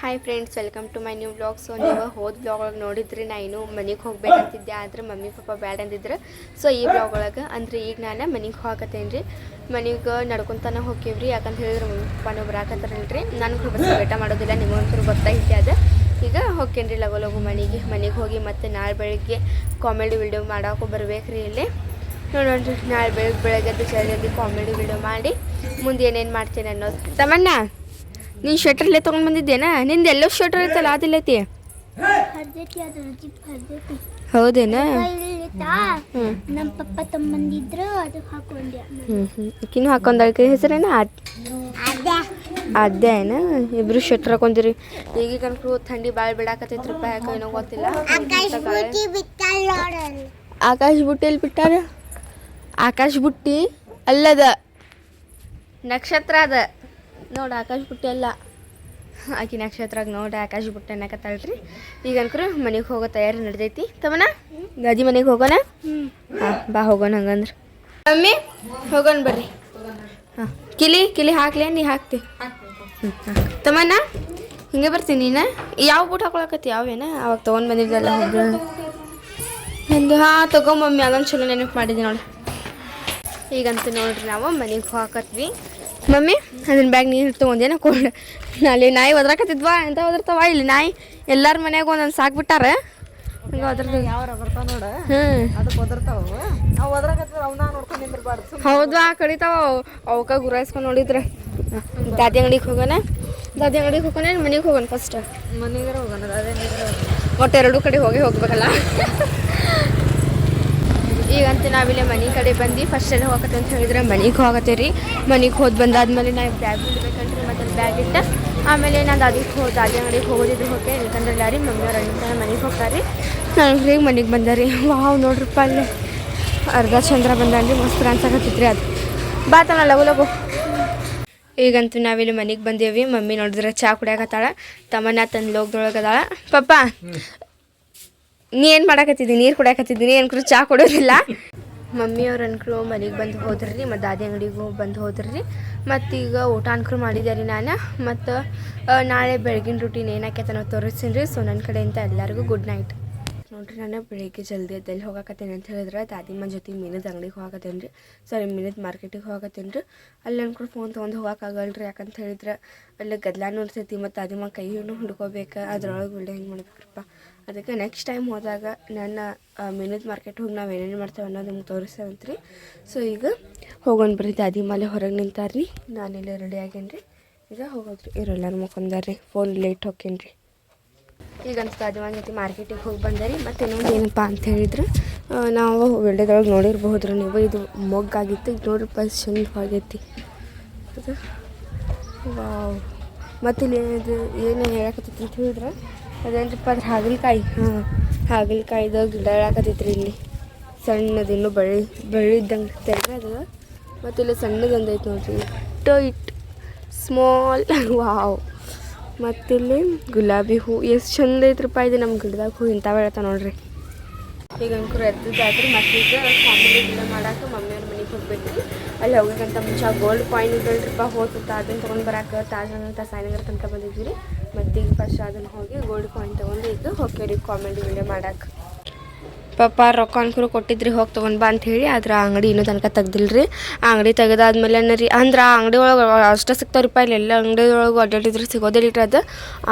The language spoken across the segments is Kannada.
Hi friends welcome to my new blog so ನೀವು ಹೋದ ಬ್ಲಾಗ್ ಒಳಗೆ ನೋಡಿದ್ರಿ, ನಾ ಇನ್ನೂ ಮನೆಗೆ ಹೋಗ್ಬೇಕಂತಿದ್ದೆ, ಆದ್ರೆ ಮಮ್ಮಿ ಪಪ್ಪ ಬ್ಯಾಡ ಅಂದಿದ್ರು. ಸೊ ಈ ಬ್ಲಾಗ್ ಒಳಗೆ, ಅಂದ್ರೆ ಈಗ ನಾನು ಮನೆಗೆ ಹೋಗತ್ತೇನೆ ರೀ ಮನೆಗೆ ನಡ್ಕೊತಾನೆ ಹೋಗ್ಯವ್ರಿ ಯಾಕಂತ ಹೇಳಿದ್ರೆ ಮಮ್ಮಿ ಪಪ್ಪನೂ ಬರಾಕತ್ತಾರಲ್ರಿ. ನಾನು ಬಸ್ ವೇಟ ಮಾಡೋದಿಲ್ಲ ನಿಮಗಂತೂ ಗೊತ್ತಾಗೈತಿ ಅದು. ಈಗ ಹೋಗ್ತೇನೆ ರೀ ಲಗು ಲಗು ಮನೆಗೆ ಮನೆಗೆ ಹೋಗಿ ಮತ್ತೆ ನಾಳೆ ಬೆಳಗ್ಗೆ ಕಾಮಿಡಿ ವಿಡಿಯೋ ಮಾಡೋಕೆ ರೀ ಇಲ್ಲಿ. ನೋಡೋಣ ನಾಳೆ ಬೆಳಗ್ಗೆ ಬೆಳಗ್ಗೆ ಜಲ್ದಿ ಕಾಮಿಡಿ ವಿಡಿಯೋ ಮಾಡಿ, ಮುಂದೆ ಏನೇನು ಮಾಡ್ತೀನಿ ಅನ್ನೋದು. ತಮಣ್ಣ ನೀನು ಇಲ್ಲೇ ತೊಗೊಂಡು ಬಂದಿದ್ದೇನಾ? ನಿಂದು ಎಲ್ಲೋ ಶ್ವೆಟರ್ ಐತಲ್ಲ ಅದಿಲ್ಲೈತಿ ಹೌದೇನಾ? ನಮ್ಮ ಪಪ್ಪ ತಮ್ಮಂದಿದ್ರು ಅದು ಹಾಕೊಂಡೆ ಹ್ಞೂ ಹ್ಞೂ ಈಕಿನೂ ಹಾಕೊಂಡಾಳ್ಕೆ ಹೆಸರೇನ ಅದ್ ಅದೇನ ಇಬ್ರು ಶೆಟ್ರ್ ಹಾಕೊಂತೀರಿ ಈಗ ಅನ್ಕರು ಥಂಡಿ ಭಾಳ ಬಿಡಾಕತ್ತೈತ್ರಪ್ಪ ಯಾಕ ಏನೋ ಗೊತ್ತಿಲ್ಲ. ಆಕಾಶ ಬುಟ್ಟಿ ಎಲ್ಲಿ ಬಿಟ್ಟಾರ ಆಕಾಶ ಬುಟ್ಟಿ ಅಲ್ಲದ. ನಕ್ಷತ್ರ ಅದ. ನೋಡು ಆಕಾಶ ಬುಟ್ಟಿ ಅಲ್ಲ ಆಕಿ ನಕ್ಷತ್ರಾಗ ನೋಡಿ ಆಕಾಶ ಬುಟ್ಟಿ ಅನ್ನಕತ್ತಾಳ್ರಿ ಈಗ ಅನ್ಕರು ಮನೆಗೆ ಹೋಗೋ ತಯಾರಿ ನಡ್ದೈತಿ. ತಮ್ಮನ ಗಾಜಿ ಮನೆಗೆ ಹೋಗೋಣ? ಹಾಂ, ಬಾ ಹೋಗೋಣ ಹಂಗಂದ್ರೆ. ಮಮ್ಮಿ, ಹೋಗೋಣ ಬರ್ರಿ. ಹಾಂ, ಕಿಲಿ ಕಿಲಿ ಹಾಕ್ಲಿ ನೀ ಹಾಕ್ತಿ? ಹ್ಞೂ ತಮ್ಮನ ಹಿಂಗೆ ಬರ್ತೀನಿ ನೀನು? ಯಾವ ಬೂಟ್ ಹಾಕೊಳಕತ್ತಿ? ಯಾವೇನ? ಅವಾಗ ತೊಗೊಂಡು ಬಂದಿದ್ದಲ್ಲ ಹೋಗ ಒಂದು ಹಾಂ, ತಗೋ ಮಮ್ಮಿ, ಅದೊಂದು ಚಲೋ ನೆನಪು ಮಾಡಿದ್ದೀನಿ ನೋಡಿ. ಈಗಂತೂ ನೋಡ್ರಿ ನಾವು ಮನೆಗೆ ಹಾಕತ್ವಿ ಮಮ್ಮಿ ಅದನ್ನ ಬ್ಯಾಗ್ ನೀರು ತೊಗೊಂಡೇನ ಕೊಡ. ಅಲ್ಲಿ ನಾಯಿ ಒದ್ರಾಕತ್ತಿದ್ವಾ? ಎಂತ ಒದರ್ತಾವ? ಇಲ್ಲಿ ನಾಯಿ ಎಲ್ಲಾರ ಮನ್ಯಾಗ ಒಂದೊಂದು ಸಾಕ್ಬಿಟ್ಟಾರ ಹೌದಾ ಕಡಿತಾವ ಅವಕ್ಕ ಗುರಾಯಿಸ್ಕೊಂಡು ನೋಡಿದ್ರೆ. ದಾದಿ ಅಂಗಡಿಗೆ ಹೋಗೋಣ ದಾದಿ ಅಂಗಡಿಗೆ ಹೋಗೋಣ ಮನೆಗೆ ಹೋಗೋಣ ಫಸ್ಟ್ ಮನೆಗಾರ ಹೋಗೋಣ ಒಟ್ಟು ಎರಡು ಕಡೆ ಹೋಗಿ ಹೋಗ್ಬೇಕಲ್ಲ. ಈಗಂತೂ ನಾವಿಲ್ಲೇ ಮನೆ ಕಡೆ ಬಂದು ಫಸ್ಟ್ ಎಲ್ಲ ಹೋಗತ್ತೆ ಅಂತ ಹೇಳಿದ್ರೆ ಮನೆಗೆ ರೀ. ಮನೆಗೆ ಹೋದ್ ಬಂದಾದ್ಮೇಲೆ ನಾವು ಬ್ಯಾಗ್ ಇಡ್ಬೇಕಂದ್ರೆ ಮತ್ತೆ ಬ್ಯಾಗ್ ಇಟ್ಟ ಆಮೇಲೆ ನಾನು ಅದಕ್ಕೆ ಹೋದ ಅದೇ ಅಂಗಡಿಗೆ ಹೋಗೋದಿದ್ರೆ ಹೋಗಿ ಯಾಕಂದ್ರೆ ಯಾರಿ ರೀ, ಮಮ್ಮಿ ಅವ್ರು ಅಣ್ಣ ಮನೆಗೆ ಹೋಗ್ತಾರೆ. ನಾನು ಈಗ ಮನೆಗೆ ಬಂದ ರೀ. ವಾವ್ ನೋಡ್ರಪ್ಪ ಅಲ್ಲಿ ಅರ್ಧ ಚಂದ್ರ ಬಂದಾನ್ರಿ ಮಸ್ತ್ ಅನ್ಸಕತ್ತಿತ್ರಿ ಅದು. ಬಾತನ ಲಗು ಲಗು. ಈಗಂತೂ ನಾವಿಲ್ಲಿ ಮನೆಗೆ ಬಂದೇವಿ. ಮಮ್ಮಿ ನೋಡಿದ್ರೆ ಚಾ ಕುಡಿಯಾಕತ್ತಾಳ. ತಮ್ಮನ ತಂದು ಲೋಕದೊಳಗದಾಳ ಪಪ್ಪ ನೀ ಏನು ಮಾಡಾಕತ್ತಿದ್ದಿ? ನೀರು ಕುಡಿಯಾಕತ್ತಿದ್ದೀನಿ ಏನು ಚಾ ಕೊಡೋದಿಲ್ಲ ಮಮ್ಮಿ ಅವ್ರು ಅನ್ಕರು ಮನೆಗೆ ಬಂದು ಹೋದ್ರಿ, ಮತ್ತು ದಾದಿ ಅಂಗಡಿಗೆ ಬಂದು ಹೋದ್ರಿ. ಮತ್ತು ಈಗ ಊಟ ಅನ್ಕರು ಮಾಡಿದೆ ನಾನು. ಮತ್ತು ನಾಳೆ ಬೆಳಗಿನ ರೂಟೀನ್ ಏನಾಕೈತೆ ನಾವು ತೋರಿಸ್ತೀನಿ ರೀ. ಸೊ ನನ್ನ ಕಡೆಯಿಂದ ಎಲ್ಲರಿಗೂ ಗುಡ್ ನೈಟ್ ನೋಡ್ರಿ ನಾನು ಬೆಳಿಗ್ಗೆ ಜಲ್ದಿ ಎಲ್ಲಿ ಹೋಗಕತ್ತೇನೆ ಅಂತ ಹೇಳಿದ್ರೆ, ದಾದಿ ದಾದಿಮ್ಮ ಜೊತೆ ಮೀನದ ಅಂಗಡಿಗೆ ಹೋಗತ್ತೇನೆ ರೀ. ಸಾರಿ ಮೀನದ ಮಾರ್ಕೆಟಿಗೆ ಹೋಗತ್ತೇನೆ ರೀ. ಅಲ್ಲಿ ಅನ್ಕೊಂಡು ಫೋನ್ ತೊಗೊಂಡು ಹೋಗೋಕ್ಕಾಗಲ್ಲ ರೀ ಯಾಕಂತ ಹೇಳಿದ್ರೆ, ಅಲ್ಲಿ ಗದ್ಲಾನು ಇರ್ತೈತಿ ಮತ್ತು ದಾದಿಮ್ಮ ಕೈಯನ್ನು ಹುಡ್ಕೋಬೇಕು, ಅದ್ರೊಳಗೆ ಒಳ್ಳೆ ಹೆಂಗೆ ಮಾಡ್ಬೇಕ್ರಪ್ಪ. ಅದಕ್ಕೆ ನೆಕ್ಸ್ಟ್ ಟೈಮ್ ಹೋದಾಗ ನನ್ನ ಮೀನದ ಮಾರ್ಕೆಟ್ ಹೋಗಿ ನಾವು ಏನೇನು ಮಾಡ್ತೇವೆ ಅನ್ನೋದು ನಿಮ್ಗೆ ತೋರಿಸ್ತೇವಂತ ರೀ ಸೊ ಈಗ ಹೋಗೋಣ ಬರ್ರಿ, ದಾದಿ ಮಲೆ ಹೊರಗೆ ನಿಂತಾರ ರೀ ನಾನಿಲ್ಲೇ ರೆಡಿ ಆಗೇನಿ ರೀ ಈಗ ಹೋಗೋದ್ರಿ ಇವ್ರೆಲ್ಲರೂ ಮುಖಂದಾರ ರೀ ಫೋನ್ ಲೇಟ್ ಹೋಗ್ಯನ್ರಿ ಈಗ ಅನ್ಸ್ತು ಅದು ಒಂದು ಜೊತೆ ಮಾರ್ಕೆಟಿಗೆ ಹೋಗಿ ಬಂದರಿ. ಮತ್ತು ಇನ್ನೊಂದು ಏನಪ್ಪ ಅಂತ ಹೇಳಿದ್ರೆ ನಾವು ಬೆಳ್ಳೆದೊಳಗೆ ನೋಡಿರ್ಬಹುದ್ರಿ ನೀವು. ಇದು ಮೊಗ್ಗಾಗಿತ್ತು ಈಗ ನೋಡ್ರಿ ಚಂದ ಆಗೈತಿ ವಾವ್. ಮತ್ತು ಇಲ್ಲಿ ಏನಿದೆ ಏನು ಹೇಳಕತ್ತೈತಿ ಅಂತ ಹೇಳಿದ್ರೆ? ಅದೇನ್ರಪ್ಪ ಅಂದ್ರೆ ಹಾಗಲಕಾಯಿ. ಹಾಂ, ಹಾಗಲಕಾಯ್ದು ಗಿಡ ಹಾಕತೈತ್ರಿ ಇಲ್ಲಿ. ಸಣ್ಣದು ಇನ್ನೂ ಬೆಳಿ ಬೆಳಿದ್ದಂಗೆ ಇರ್ತೈತೆ ಅದು. ಮತ್ತೆ ಇಲ್ಲಿ ಸಣ್ಣದೊಂದು ನೋಡ್ರಿ. ಇಟ್ಟು ಇಟ್ಟು ಸ್ಮಾಲ್, ವಾವ್. ಮತ್ತಿಲ್ಲಿ ಗುಲಾಬಿ ಹೂ, ಎಷ್ಟು ಚಂದ ಐತ್ರಪ್ಪ ಇದು ನಮ್ಮ ಗಿಡದಾಗ ಹೂ, ಇಂಥವು ಬೆಳತ್ತ ನೋಡ್ರಿ. ಈಗ ಅಂಕರು ಎದ್ದದಾದ್ರಿ ಮತ್ತೆ ಈಗ ಫ್ಯಾಮಿಲಿ ಗಿಡ ಮಾಡಕ್ಕೆ ಮಮ್ಮಿಯವ್ರ ಮನೆಗೆ ಹೋಗ್ಬೇಕು ಅಲ್ಲಿ ಹೋಗಕ್ಕಂತ ಮುಂಚೆ ಗೋಲ್ಡ್ ಕಾಯಿನ್ ಇದ್ದಲ್ರಿಪ್ಪ ಹೋಗ್ತಾ ಅದನ್ನ ತೊಗೊಂಡು ಬರಕ್ಕೆ ತಾಜ್ ಅಂತ ಸಾಯಿನಗರ ತನಕ ಬಂದಿದ್ವಿ ರೀ. ಮತ್ತು ಈಗ ಫಸ್ಟ್ ಅದನ್ನು ಹೋಗಿ ಗೋಲ್ಡ್ ಕಾಯಿನ್ ತೊಗೊಂಡು ಈಗ ಹೊಕ್ಕೇರಿ ಕಾಮಿಡಿ ವೀಡಿಯೋ ಮಾಡಕ್ಕೆ. ಪಾಪ ರೊಕ್ಕ ಅನ್ಕರು ಕೊಟ್ಟಿದ್ರಿ, ಹೋಗಿ ತೊಗೊಂಡು ಬಾ ಅಂತ ಹೇಳಿ ಆದ್ರೆ ಆ ಅಂಗಡಿ ಇನ್ನೂ ತನಕ ತೆಗ್ದಿಲ್ರಿ. ಆ ಅಂಗಡಿ ತೆಗೆದಾದ್ಮೇಲೆ ರೀ, ಅಂದ್ರೆ ಆ ಅಂಗಡಿ ಒಳಗೆ ಅಷ್ಟೇ ಸಿಗ್ತಾವ್ರಿಪ್ಪ ಇಲ್ಲಿ ಎಲ್ಲ ಅಂಗಡಿ ಒಳಗೆ ಅಡ್ಡಾಡಿದ್ರೆ ಸಿಗೋದಿಲ್ಲ ಅದು.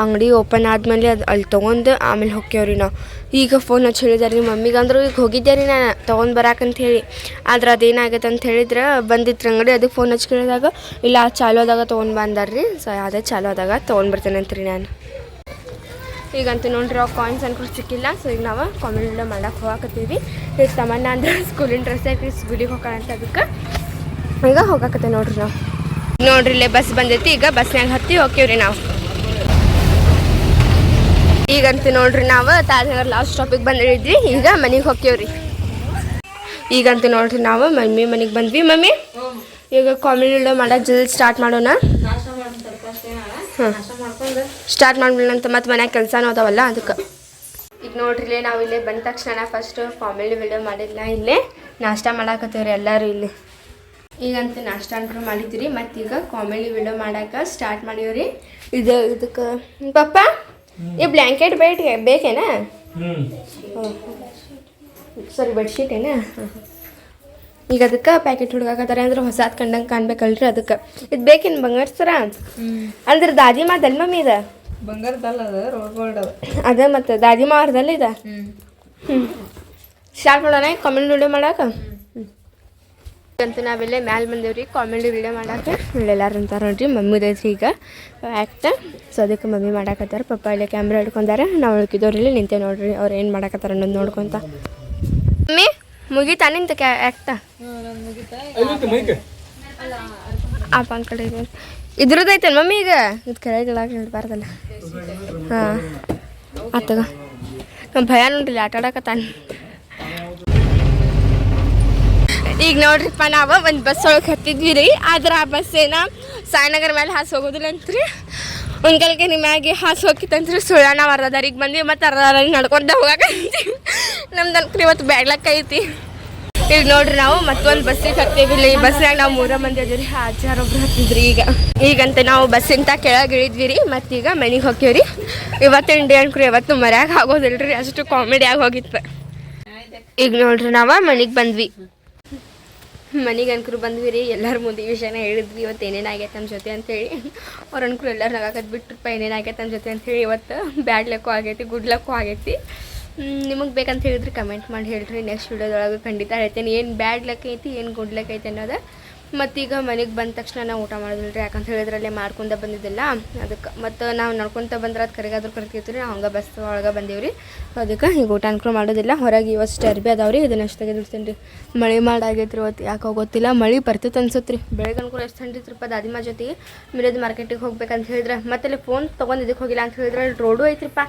ಅಂಗಡಿ ಓಪನ್ ಆದಮೇಲೆ ಅದು ಅಲ್ಲಿ ತೊಗೊಂಡು ಆಮೇಲೆ ಹೋಗ್ಯವ್ರಿ ನಾವು. ಈಗ ಫೋನ್ ಹಚ್ಚಿ ಹೇಳಿದಾರೆ ರೀ, ಮಮ್ಮಿಗೆ ಅಂದ್ರೆ ಈಗ ಹೋಗಿದ್ದೆ ರೀ ನಾನು, ತೊಗೊಂಡು ಬರಾಕಂತ ಹೇಳಿ. ಆದ್ರೆ ಅದೇನಾಗೈತೆ ಅಂತ ಹೇಳಿದ್ರೆ ಬಂದಿತ್ತು ಅಂಗಡಿ ಅದಕ್ಕೆ ಫೋನ್ ಹಚ್ಚಿ ಕೇಳಿದಾಗ, ಇಲ್ಲ, ಚಾಲು ಆದಾಗ ತೊಗೊಂಡು ಬಂದಾರ ರೀ, ಸೊ ಅದೇ ಚಾಲು ಆದಾಗ ತೊಗೊಂಡು ಬರ್ತೇನೆ ಅಂತ ರೀ ನಾನು. ಈಗಂತೂ ನೋಡ್ರಿ ಅವು ಕಾಯಿನ್ಸ್ ಅನ್ಕೊಂಡು ಸಿಕ್ಕಿಲ್ಲ. ಸೊ ಈಗ ನಾವು ಕಾಮಿಡಿ ಮಾಡಕ್ಕೆ ಹೋಗಾಕತ್ತೀವಿ. ಈಗ ತಮ್ಮನ್ನ ಅಂದ್ರೆ ಸ್ಕೂಲಿನ ಡ್ರೆಸ್ ಐತಿ ಸ್ಕೂಲಿಗೆ ಹೋಗೋಣ ಅದಕ್ಕೆ. ಈಗ ಹೋಗಾಕತ್ತೆ ನೋಡ್ರಿ ನಾವು. ನೋಡ್ರಿ ಇಲ್ಲೇ ಬಸ್ ಬಂದೈತಿ. ಈಗ ಬಸ್ನ್ಯಾಗ ಹತ್ತಿ ಹೋಗ್ತೀವ್ರಿ ನಾವು. ಈಗಂತೂ ನೋಡ್ರಿ ನಾವು ತಾಜ್ನಗರ್ ಲಾಸ್ಟ್ ಸ್ಟಾಪಿಗೆ ಬಂದಿದ್ವಿ. ಈಗ ಮನೆಗೆ ಹೋಗ್ತೀವ್ರಿ. ಈಗಂತೂ ನೋಡ್ರಿ ನಾವು ಮಮ್ಮಿ ಮನೆಗೆ ಬಂದ್ವಿ. ಮಮ್ಮಿ, ಈಗ ಕಾಮಿಡಿ ಮಾಡೋ ಜಲ್ದಿ ಸ್ಟಾರ್ಟ್ ಮಾಡೋಣ. ಸ್ಟಾರ್ಟ್ ಮಾಡ್ಬಿಡಂತ ಮತ್ತೆ ಮನ್ಯಾಗ ಕೆಲಸನೂ ಅದಾವಲ್ಲ ಅದಕ್ಕೆ. ಈಗ ನೋಡ್ರಿ ನಾವು ಇಲ್ಲೇ ಬಂದ ತಕ್ಷಣ ಫಸ್ಟ್ ಕಾಮಿಡಿ ವಿಡಿಯೋ ಮಾಡಿಲ್ಲ ಇಲ್ಲೇ. ನಾಷ್ಟ ಮಾಡಾಕತ್ತೀವ್ರಿ ಎಲ್ಲರೂ ಇಲ್ಲಿ. ಈಗಂತೂ ನಾಷ್ಟ ಅನ್ಕೊಂಡು ಮಾಡಿದ್ದೀರಿ ಮತ್ತು ಈಗ ಕಾಮಿಡಿ ವಿಡಿಯೋ ಮಾಡಕ್ಕೆ ಸ್ಟಾರ್ಟ್ ಮಾಡೀವ್ರಿ. ಇದು ಇದಕ್ಕೆ. ಪಪ್ಪ ಈ ಬ್ಲ್ಯಾಂಕೆಟ್ ಬೇಟ್ ಬೇಕೇನಾ? ಸರಿ ಸಾರಿ ಬೆಡ್ಶೀಟ್ ಏನ? ಈಗ ಅದಕ್ಕೆ ಪ್ಯಾಕೆಟ್ ಹುಡುಗಾಕತ್ತಾರೆ ಅಂದ್ರೆ ಹೊಸಾದ್ ಕಂಡಂಗೆ ಕಾಣ್ಬೇಕಲ್ರಿ ಅದಕ್ಕೆ. ಇದು ಬೇಕೇನು ಬಂಗಾರ ಸರ? ಅಂದ್ರೆ ದಾದಿಮಾ ದಲ್ ಮಮ್ಮಿ ಇದ? ಬಂಗಾರದಲ್ಲ ಅದು ರೋಡ್ ಗೋಲ್ಡ್ ಅದು. ಅದ ಮತ್ತು ದಾದಿಮಾ ಅವ್ರದಲ್ಲ ಇದ? ಹ್ಞೂ ಸ್ಟಾರ್ಟ್ ಮಾಡೋಣ ಕಾಮೆಂಟ್ ವಿಡಿಯೋ ಮಾಡಾಕ? ಅಂತ ನಾವೆಲ್ಲೇ ಮ್ಯಾಲೆ ಬಂದೇವ್ರಿ ಕಾಮಿಡಿ ವಿಡಿಯೋ ಮಾಡಕ್ಕೆ ಎಲ್ಲಾರು ಅಂತಾರ ನೋಡ್ರಿ ಮಮ್ಮಿ ಐತ್ರಿ ಈಗ. ಆ್ಯಕ್ಟ ಸೊ ಅದಕ್ಕೆ ಮಮ್ಮಿ ಮಾಡಾಕತ್ತಾರ. ಪಪ್ಪ ಇಲ್ಲೇ ಕ್ಯಾಮ್ರಾ ಹಿಡ್ಕೊಂಡಾರ ನಾವು ಉಳ್ಕಿದವ್ರಲ್ಲಿ ನಿಂತೆ ನೋಡ್ರಿ ಅವ್ರು ಏನು ಮಾಡಾಕತ್ತಾರ ಅನ್ನೋದು ನೋಡ್ಕೊಂತ. ಮಮ್ಮಿ? ಮುಗೀತಾ? ನಿಂತ ಕ್ಯಾ ಆ್ಯಕ್ಟ ಆ ಪಾನ್ ಕಡೆ ಇದ್ರದ್ದು ಐತೆ ಮಮ್ಮಿ ಈಗ? ಇದು ಕೆಳಗೆ ಇಡಬಾರ್ದಲ್ಲ. ಹಾಂ. ಆತಗ ನಮ್ಮ ಭಯ ನೋಡ್ರಿ ಆಟ ಆಡಕತ್ತಾನ. ಈಗ ನೋಡ್ರಿಪ್ಪ ನಾವು ಒಂದು ಬಸ್ ಒಳಗೆ ಹತ್ತಿದ್ವಿ ರೀ. ಆದ್ರೆ ಆ ಬಸ್ ಏನ ಸಾಯಿನಗರ ಮೇಲೆ ಹಾಸು ಹೋಗೋದಿಲ್ಲ ಅಂತ್ರಿ. ಒಂದ್ಕಲ್ಗೆ ಹಾಸು ಹಾಸಿ ಸುಳ್ಳ ಸುಳ್ಳಾನ ಅರ್ಧದಾರಿಗೆ ಬಂದ್ವಿ ಮತ್ತು ಅರ್ಧದಾರಿಗೆ ನಡ್ಕೊಂಡ ಹೋಗಕ್ಕೆ ನಮ್ದು ಅನ್ಕ್ರಿ ಇವತ್ತು ಬ್ಯಾಡ್ಲಕ್ಕ ಐತಿ ಈಗ ನೋಡ್ರಿ ನಾವು ಮತ್ತೊಂದು ಬಸ್ಸಿಗೆ ಹತ್ತೀವಿ. ಇಲ್ಲಿ ಬಸ್ನಾಗ ನಾವು ಮೂರ ಮಂದಿ ಅದೀವಿ ಆಚಾರ ಒಬ್ರು ಹತ್ತಿದ್ರಿ ಈಗ. ಈಗಂತ ನಾವು ಬಸ್ಸಿಂದ ಕೆಳಗೆ ಇಳಿದ್ವಿ ರೀ ಮತ್ತೀಗ ಮನೆಗೆ ಹೋಗ್ತೀವಿ ರೀ ಇವತ್ತು ಡೇ ಅನ್ಕ್ರಿ ಇವತ್ತು ಮರ್ಯಾಗ ಆಗೋದಿಲ್ರಿ. ಅಷ್ಟು ಕಾಮಿಡಿಯಾಗಿ ಹೋಗಿತ್ತು. ಈಗ ನೋಡ್ರಿ ನಾವು ಮನೆಗೆ ಬಂದ್ವಿ. ಮನೆಗೆ ಅನ್ಕರು ಬಂದ್ವಿ ರೀ ಎಲ್ಲರ ಮುಂದೆ ವಿಷಯನ ಹೇಳಿದ್ವಿ, ಇವತ್ತು ಏನೇನು ಆಗೈತೆ ನಮ್ಮ ಜೊತೆ ಅಂತೇಳಿ. ಅವ್ರ ಅನ್ಕರು ಎಲ್ಲರೂ ನಗಾಕತ್ ಬಿಟ್ರಪ್ಪ ಏನೇನು ಆಗೈತೆ ನಮ್ಮ ಜೊತೆ ಅಂತೇಳಿ ಇವತ್ತು ಬ್ಯಾಡ್ ಲಕ್ಕೂ ಆಗೈತಿ ಗುಡ್ ಲಕ್ಕೂ ಆಗೈತಿ. ನಿಮಗೆ ಬೇಕಂತ ಹೇಳಿದ್ರೆ ಕಮೆಂಟ್ ಮಾಡಿ ಹೇಳ್ರಿ ನೆಕ್ಸ್ಟ್ ವೀಡಿಯೋದೊಳಗೆ ಖಂಡಿತ ಹೇಳ್ತೇನೆ, ಏನು ಬ್ಯಾಡ್ ಲಕ್ ಐತಿ, ಏನು ಗುಡ್ ಲಕ್ ಐತಿ ಅನ್ನೋದು ಮತ್ತೀಗ ಮನೆಗೆ ಬಂದ ತಕ್ಷಣ ನಾವು ಊಟ ಮಾಡೋದಿಲ್ಲ ರೀ ಯಾಕಂತ ಹೇಳಿದ್ರಲ್ಲೇ ಮಾಡ್ಕೊಂಡ ಬಂದಿದ್ದಿಲ್ಲ. ಅದಕ್ಕೆ ಮತ್ತು ನಾವು ನಡ್ಕೊತ ಬಂದ್ರೆ ಅದು ಕರಿಗಾದ್ರೂ ಕರಿತೀವಿ ರೀ ನಾವು ಹಂಗೆ ಬಸ್ ಒಳಗೆ ಬಂದೀವಿ ರೀ ಅದಕ್ಕೆ ಈಗ ಊಟ ಅನ್ಕೊಂಡು ಮಾಡೋದಿಲ್ಲ, ಹೊರಗೆ ಇವಷ್ಟು ಅರ್ಬಿ ಅದಾವೆ ರೀ ಇದನ್ನು ಅಷ್ಟು ತೆಗೆದಿಡ್ತೀನಿ ರೀ ಮಳೆ ಮಾಡಾಗೈತ್ರಿ ಇವತ್ತು, ಯಾಕೋ ಗೊತ್ತಿಲ್ಲ, ಮಳೆ ಬರ್ತೈತೆ ಅನ್ಸುತ್ತೆ ರೀ ಬೆಳಗ್ಗೆ ಅನ್ಕೊಂಡು ಎಷ್ಟು ಥಂಡಿತ್ರಪ್ಪ ದಾದಿಮಾ ಜೊತೆಗೆ ಮಿರದ್ ಮಾರ್ಕೆಟಿಗೆ ಹೋಗ್ಬೇಕಂತ ಹೇಳಿದ್ರೆ, ಮತ್ತೆ ಅಲ್ಲಿ ಫೋನ್ ತೊಗೊಂಡು ಇದಕ್ಕೆ ಹೋಗಿಲ್ಲ ಅಂತ ಹೇಳಿದ್ರೆ, ಅಲ್ಲಿ ರೋಡು ಐತ್ರಿಪ್ಪ.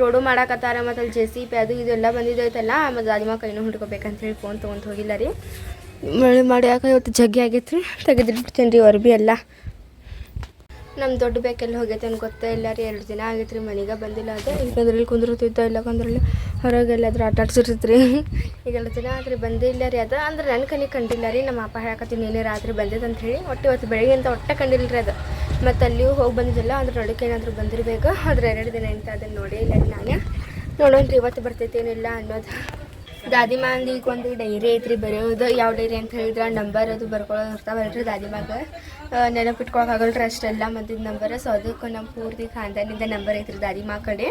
ರೋಡು ಮಾಡಾಕತ್ತಾರ, ಮತ್ತು ಅಲ್ಲಿ ಜೆ ಸಿ ಪಿ ಅದು ಇದೆಲ್ಲ ಬಂದಿದ್ದೈತಲ್ಲ ಮತ್ತು ದಾದಿಮಾ ಕೈನೂ ಹುಡ್ಕೋಬೇಕಂತ ಹೇಳಿ ಫೋನ್ ತೊಗೊಂಡು ಹೋಗಿಲ್ಲ ರೀ. ಮಳೆ ಮಾಡಿ ಯಾಕೆ ಇವತ್ತು ಜಗ್ಗಿ ಆಗೈತೆ ರೀ ತೆಗೆದಿಟ್ಬಿಡ್ತೀನಿ ರೀ ಅರ್ಬಿ ಎಲ್ಲ. ನಮ್ಮ ದೊಡ್ಡ ಬೇಕೆಲ್ಲ ಹೋಗೈತೆ ಅಂತ ಗೊತ್ತೇ ಇಲ್ಲ ರೀ. ಎರಡು ದಿನ ಆಗೈತೆ ರೀ ಮನೆಗೆ ಬಂದಿಲ್ಲ ಅದು. ಇಲ್ಲಂದ್ರೆ ಕುಂದಿರ್ತಿದ್ದ ಇಲ್ಲ ಕುಂದ್ರಲ್ಲಿ ಹೊರಗೆ ಎಲ್ಲಾದ್ರೂ ಆಟ ಆಡ್ಸಿರ್ತೈತೆ ರೀ ಈಗ ಎರಡು ದಿನ ಆದ್ರೆ ಬಂದೇ ಇಲ್ಲ ರೀ ಅದು. ಅಂದ್ರೆ ನನ್ನ ಕಣ್ಣಿಗೆ ಕಂಡಿಲ್ಲ ರೀ. ನಮ್ಮ ಅಪ್ಪ ಹೇಳಕತ್ತೀನಿ ನೀನೇ ರಾತ್ರಿ ಬಂದಿದೆ ಅಂತ ಹೇಳಿ. ಒಟ್ಟು ಇವತ್ತು ಬೆಳಗ್ಗೆ ಅಂತ ಒಟ್ಟೆ ಕಂಡಿಲ್ಲ ರೀ ಅದು. ಮತ್ತು ಅಲ್ಲಿಯೂ ಹೋಗಿ ಬಂದಿದ್ದಿಲ್ಲ. ಅದ್ರ ಒಳಗೆ ಏನಾದರೂ ಬಂದಿರಬೇಕು. ಆದ್ರೆ ಎರಡು ದಿನ ಅಂತ ಅದನ್ನು ನೋಡೇ ಇಲ್ಲ ರೀ ನಾನೇ. ನೋಡೋಣ ರೀ ಇವತ್ತು ಬರ್ತೈತೇನಿಲ್ಲ ಅನ್ನೋದು. ದಾದಿಮಾ ಅಂದು ಈಗ ಒಂದು ಡೈರಿ ಐತ್ರಿ ಬರೆಯೋದು ಯಾವ ಡೈರಿ ಅಂತ ಹೇಳಿದ್ರೆ ನಂಬರ್ ಅದು ಬರ್ಕೊಳ್ಳೋದು ಇರ್ತಾವಲ್ರಿ ದಾದಿಮಾಗ ನೆನಪಿಟ್ಕೊಳಕ್ಕಾಗಲ್ರಿ ಅಷ್ಟೆಲ್ಲ ಮದ್ದಿದ ನಂಬರ್ ಸೊ ಅದಕ್ಕೆ ನಮ್ಮ ಪೂರ್ತಿ ಖಾನ್ದಾನಿಂದ ನಂಬರ್ ಐತ್ರಿ ದಾದಿಮಾ ಕಡೆ.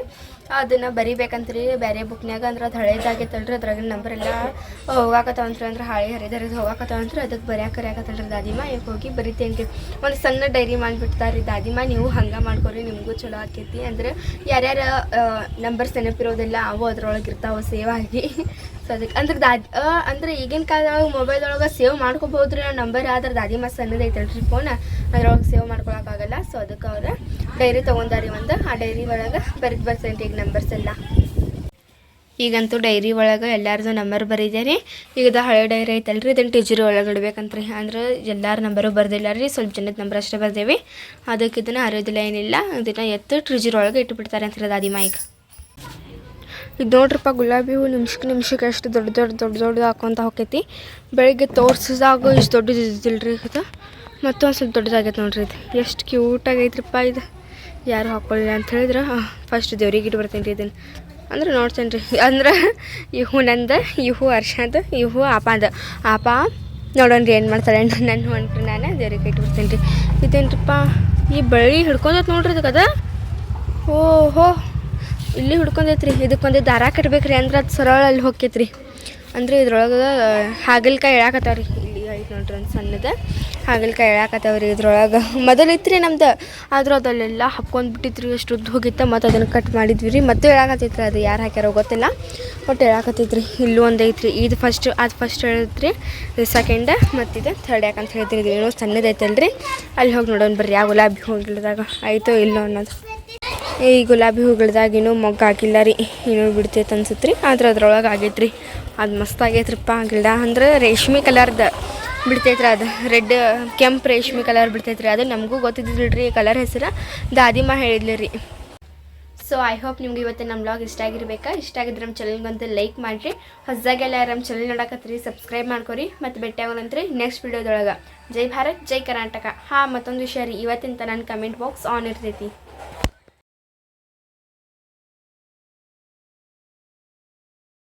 ಅದನ್ನು ಬರಿಬೇಕಂತ್ರಿ ಬೇರೆ ಬುಕ್ನಾಗ ಅಂದ್ರೆ ಅದು ಹಳೇದಾಗೈತಲ್ರಿ ಅದ್ರಾಗಿನ ನಂಬರ್ ಎಲ್ಲ ಹೋಗಾಕತ್ತಾವಂತ್ರಿ ಅಂದ್ರೆ ಹಾಳೆ ಹರಿದರಿದು ಹೋಗಾಕತ್ತಾವಂತ್ರಿ ಅದಕ್ಕೆ ಬರ್ಯಾಕ ದಾದಿ ಮಾ. ಈಗ ಹೋಗಿ ಬರಿತೇನೆ ರೀ ಒಂದು ಸಣ್ಣ ಡೈರಿ ಮಾಡಿಬಿಡ್ತಾರೆ ದಾದಿಮಾ ನೀವು ಹಂಗೆ ಮಾಡ್ಕೊರಿ, ನಿಮಗೂ ಚಲೋ ಆಕೈತಿ. ಅಂದ್ರೆ ಯಾರ್ಯಾರ ನಂಬರ್ಸ್ ನೆನಪಿರೋದಿಲ್ಲ, ಅವು ಅದ್ರೊಳಗೆ ಇರ್ತಾವೆ ಸೇವ್ ಆಗಿ. ಸೊ ಅದಕ್ಕೆ ಅಂದ್ರೆ ದಾದಿ ಅಂದ್ರೆ ಈಗಿನ ಕಾಲದೊಳಗೆ ಮೊಬೈಲ್ದೊಳಗೆ ಸೇವ್ ಮಾಡ್ಕೋಬಹುದ್ರಿ ನಾವು ನಂಬರ್, ಆದ್ರೆ ದಾದಿಮಾ ಸಣ್ಣದ ಐತಲ್ರಿ ಫೋನ್ ಅದ್ರೊಳಗೆ ಸೇವ್ ಮಾಡ್ಕೊಳಕ್ಕಾಗಲ್ಲ ಸೊ ಅದಕ್ಕೆ ಅವ್ರು ಡೈರಿ ತೊಗೊಂಡಾರಿ ಒಂದು. ಆ ಡೈರಿ ಒಳಗೆ ಬರೆದು ಬರ್ತೇನೆ ಈಗ ನಂಬರ್ಸ್ ಎಲ್ಲ. ಈಗಂತೂ ಡೈರಿ ಒಳಗೆ ಎಲ್ಲಾರ್ದು ನಂಬರ್ ಬರೀದೇರಿ ಈಗ ಇದು ಹಳೆ ಡೈರಿ ಐತಲ್ರಿ ಇದನ್ನು ಟೀಚರ್ ಒಳಗೆ ಇಡ್ಬೇಕಂತ್ರಿ. ಅಂದ್ರೆ ಎಲ್ಲರ ನಂಬರು ಬರ್ದಿಲ್ಲ ರೀ, ಸ್ವಲ್ಪ ಜನದ ನಂಬರ್ ಅಷ್ಟೇ ಬರ್ದೇವಿ. ಅದಕ್ಕೆ ಇದನ್ನು ಅರಿಯೋದಿಲ್ಲ ಏನಿಲ್ಲ, ಇದನ್ನು ಎತ್ತು ಟ್ರಿಜರ್ ಒಳಗೆ ಇಟ್ಬಿಡ್ತಾರೆ ಅಂತಾರೆ ದಾದಿ ಈಗ ಇದು ನೋಡ್ರಪ್ಪ, ಗುಲಾಬಿ ಹೂ ನಿಮಿಷಕ್ಕೆ ನಿಮಿಷಕ್ಕೆ ಎಷ್ಟು ದೊಡ್ಡ ದೊಡ್ಡ ದೊಡ್ಡ ದೊಡ್ಡದು ಹಾಕೊಂತ ಹೋಕೈತಿ. ಬೆಳಿಗ್ಗೆ ತೋರ್ಸಿದಾಗ ಇಷ್ಟು ದೊಡ್ಡದು ಇದ್ದಿಲ್ರಿ ಇದು. ಮತ್ತೊಂದು ಸ್ವಲ್ಪ ದೊಡ್ಡದಾಗೈತೆ ನೋಡ್ರಿ ಇದು. ಎಷ್ಟು ಕ್ಯೂಟ್ ಆಗೈತ್ರಿಪ್ಪ ಇದು. ಯಾರು ಹಾಕೊಳ್ಳಿಲ್ಲ ಅಂತ ಹೇಳಿದ್ರೆ ಫಸ್ಟ್ ದೇವ್ರಿಗೆ ಇಟ್ಟು ಬರ್ತೀನಿ ರೀ ಇದನ್ನು ಅಂದ್ರೆ ನೋಡ್ತೇನೆ ರೀ. ಅಂದ್ರೆ ಈ ಹೂ ನಂದು, ಈ ಹೂ ಅರ್ಶಂದ ಈ ಹೂ ಅಂದ ಆಪ ನೋಡೋಣ ರೀ ಏನು ಮಾಡ್ತಾರೆ ನನ್ನ ಹೊಂಟ್ರಿ ನಾನು ದೇವ್ರಿಗೆ ಇಟ್ಟು ಬರ್ತೀನಿ ರೀ. ಇದೇನ್ರಿಪ್ಪ, ಈ ಬಳ್ಳಿ ಹಿಡ್ಕೊಂಡೈತೆ ನೋಡ್ರಿ ಇದಕ್ಕೆ ಓಹೋ. ಇಲ್ಲಿ ಹುಡ್ಕೊಂಡೈತ್ರಿ. ಇದಕ್ಕೊಂದು ದಾರ ಕಟ್ಬೇಕ್ರಿ ಅಂದ್ರೆ ಅದು ಸರಳ ಅಲ್ಲಿ ಹೋಗ್ತೈತ್ರಿ ಅಂದ್ರೆ ಇದ್ರೊಳಗೆ ಹಾಗಲ್ಕಾಯಿ ಎಳಾಕತ್ತಾವ್ರಿ ಇಲ್ಲಿ ಐತೆ ನೋಡ್ರಿ ಒಂದು ಸಣ್ಣದ ಹಾಗಲ್ಕಾಯಿ ಎಳಾಕತ್ತಾವ್ರಿ ಇದ್ರೊಳಗೆ. ಮೊದಲು ಇತ್ರಿ ನಮ್ದು. ಆದ್ರೆ ಅದಲ್ಲೆಲ್ಲ ಹಪ್ಕೊಂಡ್ ಬಿಟ್ಟಿತ್ರಿ ಎಷ್ಟು ಉದ್ದು ಹೋಗಿತ್ತ. ಮತ್ತು ಅದನ್ನು ಕಟ್ ಮಾಡಿದ್ವಿ ರೀ ಮತ್ತೆ ಎಳಾಕತ್ತೈತ್ರಿ ಅದು ಯಾರು ಹಾಕ್ಯಾರೋ ಗೊತ್ತಿಲ್ಲ. ಒಟ್ಟು ಎಳಾಕತ್ತೈತ್ರಿ ಇಲ್ಲೂ ಒಂದು ಐತ್ರಿ. ಇದು ಫಸ್ಟ್ ಅದು ಫಸ್ಟ್ ಹೇಳಿದ್ರಿ. ಸೆಕೆಂಡ್ ಮತ್ತಿದು ಥರ್ಡ್ ಯಾಕಂತ ಹೇಳ್ತೀರಿ. ಇದು ಏನೋ ಸಣ್ಣದೈತಲ್ರಿ. ಅಲ್ಲಿ ಹೋಗಿ ನೋಡೋಣ ಬರ್ರಿ. ಯಾವ ಗುಲಾಬಿ ಹೋಗಿಲ್ದಾಗ ಆಯಿತೋ ಇಲ್ಲೋ ಅನ್ನೋದು. ಈ ಗುಲಾಬಿ ಹೂಗಳ್ದಾಗ ಇನ್ನೂ ಮೊಗ್ಗು ಹಾಕಿಲ್ಲ ರೀ. ಇನ್ನೂ ಬಿಡ್ತೈತೆ ಅನ್ಸುತ್ತೆ ರೀ ಆದ್ರೆ ಅದ್ರೊಳಗೆ ಆಗೈತೆ ರೀ ಅದು ಮಸ್ತ್ ಆಗೈತ್ರಿಪ್ಪ ಗಿಡ. ಅಂದ್ರೆ ರೇಷ್ಮೆ ಕಲರ್ದು ಬಿಡ್ತೈತ್ರಿ ಅದು. ರೆಡ್, ಕೆಂಪು ರೇಷ್ಮೆ ಕಲರ್ ಬಿಡ್ತೈತ್ರಿ. ಅದು ನಮಗೂ ಗೊತ್ತಿದ್ದಿಲ್ಲ ರೀ ಕಲರ್ ಹೆಸರು. ದಾದಿಮಾ ಹೇಳಿದ್ಲಿ ರೀ. ಸೊ ಐ ಹೋಪ್ ನಿಮ್ಗೆ ಇವತ್ತು ನಮ್ಮ ಬ್ಲಾಗ್ ಇಷ್ಟ ಆಗಿರ್ಬೇಕಾ? ಇಷ್ಟ ಆಗಿದ್ರೆ ನಮ್ಮ ಚಾನಲ್ಗಂತೂ ಲೈಕ್ ಮಾಡಿರಿ. ಹೊಸದಾಗೆಲ್ಲ ನಮ್ಮ ಚಾನಲ್ ನೋಡಕತ್ತೀರಿ ಸಬ್ಸ್ಕ್ರೈಬ್ ಮಾಡ್ಕೊರಿ. ಮತ್ತು ಭೇಟಿ ಆಗೋಣಂತ್ರಿ ನೆಕ್ಸ್ಟ್ ವಿಡಿಯೋದೊಳಗೆ ಜೈ ಭಾರತ್, ಜೈ ಕರ್ನಾಟಕ. ಹಾಂ, ಮತ್ತೊಂದು ವಿಷಯ ರೀ. ಇವತ್ತಿನ ನನ್ನ ಕಮೆಂಟ್ ಬಾಕ್ಸ್ ಆನ್ ಇರ್ತೈತಿ.